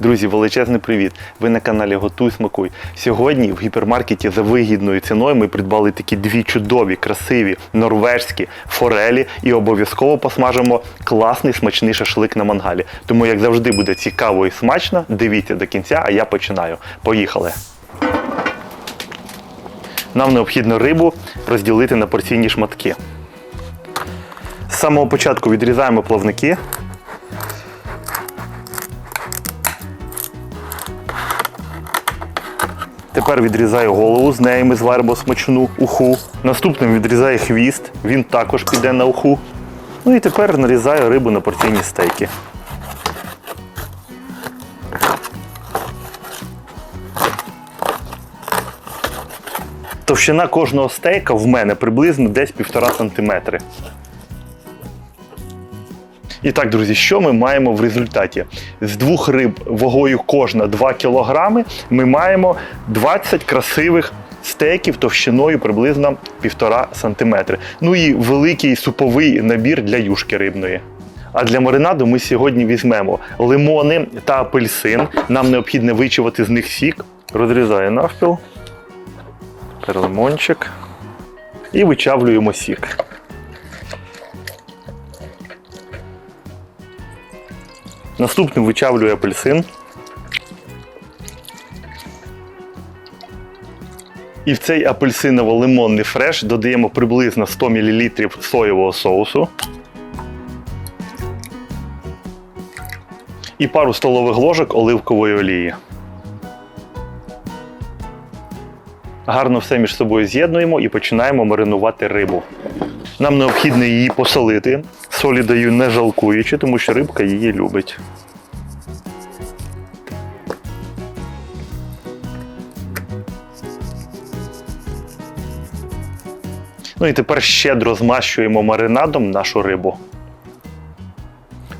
Друзі, величезний привіт! Ви на каналі Готуй Смакуй. Сьогодні в гіпермаркеті за вигідною ціною ми придбали такі дві чудові, красиві норвежські форелі і обов'язково посмажимо класний смачний шашлик на мангалі. Тому, як завжди, буде цікаво і смачно. Дивіться до кінця, а я починаю. Поїхали! Нам необхідно рибу розділити на порційні шматки. З самого початку відрізаємо плавники. Тепер відрізаю голову, з неї ми зваримо смачну уху. Наступним відрізаю хвіст, він також піде на уху. Ну і тепер нарізаю рибу на порційні стейки. Товщина кожного стейка в мене приблизно десь 1,5 см. І так, друзі, що ми маємо в результаті? З двох риб вагою кожна 2 кг ми маємо 20 красивих стейків товщиною приблизно 1,5 см. Ну і великий суповий набір для юшки рибної. А для маринаду ми сьогодні візьмемо лимони та апельсин. Нам необхідно вичавати з них сік. Розрізаю навпіл. Тепер лимончик. І вичавлюємо сік. Наступним вичавлюю апельсин. І в цей апельсиново-лимонний фреш додаємо приблизно 100 мл соєвого соусу. І пару столових ложок оливкової олії. Гарно все між собою з'єднуємо і починаємо маринувати рибу. Нам необхідно її посолити. Солі даю не жалкуючи, тому що рибка її любить. Ну і тепер щедро змащуємо маринадом нашу рибу.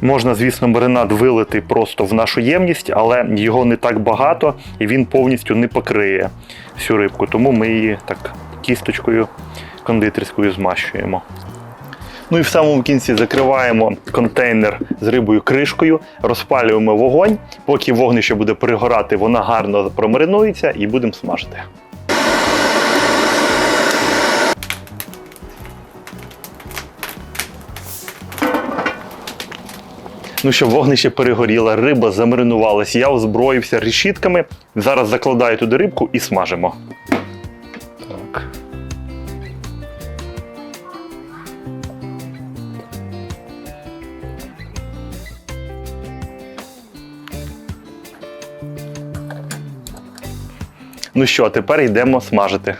Можна, звісно, маринад вилити просто в нашу ємність, але його не так багато і він повністю не покриє всю рибку, тому ми її так кісточкою кондитерською змащуємо. Ну і в самому кінці закриваємо контейнер з рибою кришкою, розпалюємо вогонь. Поки вогнище буде пригорати, вона гарно промаринується і будемо смажити. Ну що, вогнище перегоріло, риба замаринувалась, я озброївся решітками. Зараз закладаю туди рибку і смажимо. Так. Ну що, тепер йдемо смажити.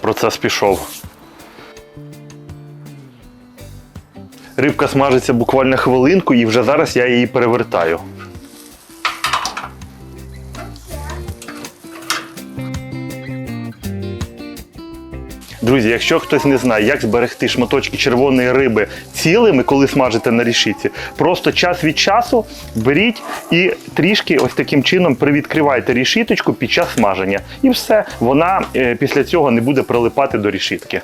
Процес пішов. Рибка смажиться буквально хвилинку і вже зараз я її перевертаю. Друзі, якщо хтось не знає, як зберегти шматочки червоної риби цілими, коли смажите на рішиці, просто час від часу беріть і трішки ось таким чином привідкривайте рішіточку під час смаження. І все, вона е, після цього не буде прилипати до рішітки.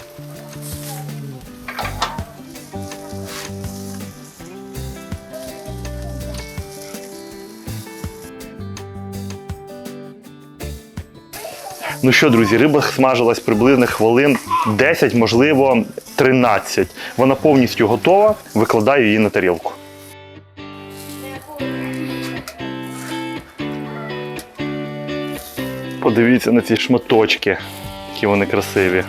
Ну що, друзі, риба смажилась приблизно хвилин 10, можливо, 13. Вона повністю готова. Викладаю її на тарілку. Подивіться на ці шматочки, які вони красиві.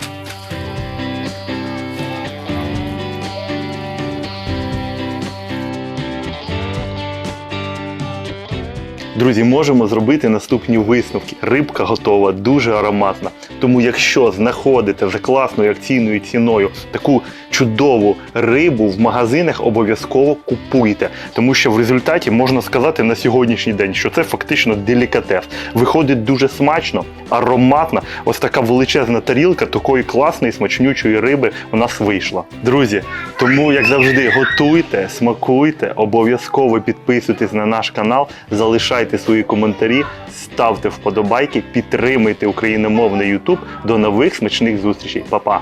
Друзі, можемо зробити наступні висновки. Рибка готова, дуже ароматна. Тому, якщо знаходите за класною акційною ціною таку чудову рибу в магазинах, обов'язково купуйте. Тому що в результаті можна сказати на сьогоднішній день, що це фактично делікатес. Виходить дуже смачно, ароматно. Ось така величезна тарілка такої класної, смачнючої риби у нас вийшла. Друзі, тому як завжди, готуйте, смакуйте, обов'язково підписуйтесь на наш канал, залишайте свої коментарі, ставте вподобайки, підтримуйте україномовний YouTube. До нових смачних зустрічей. Па-па!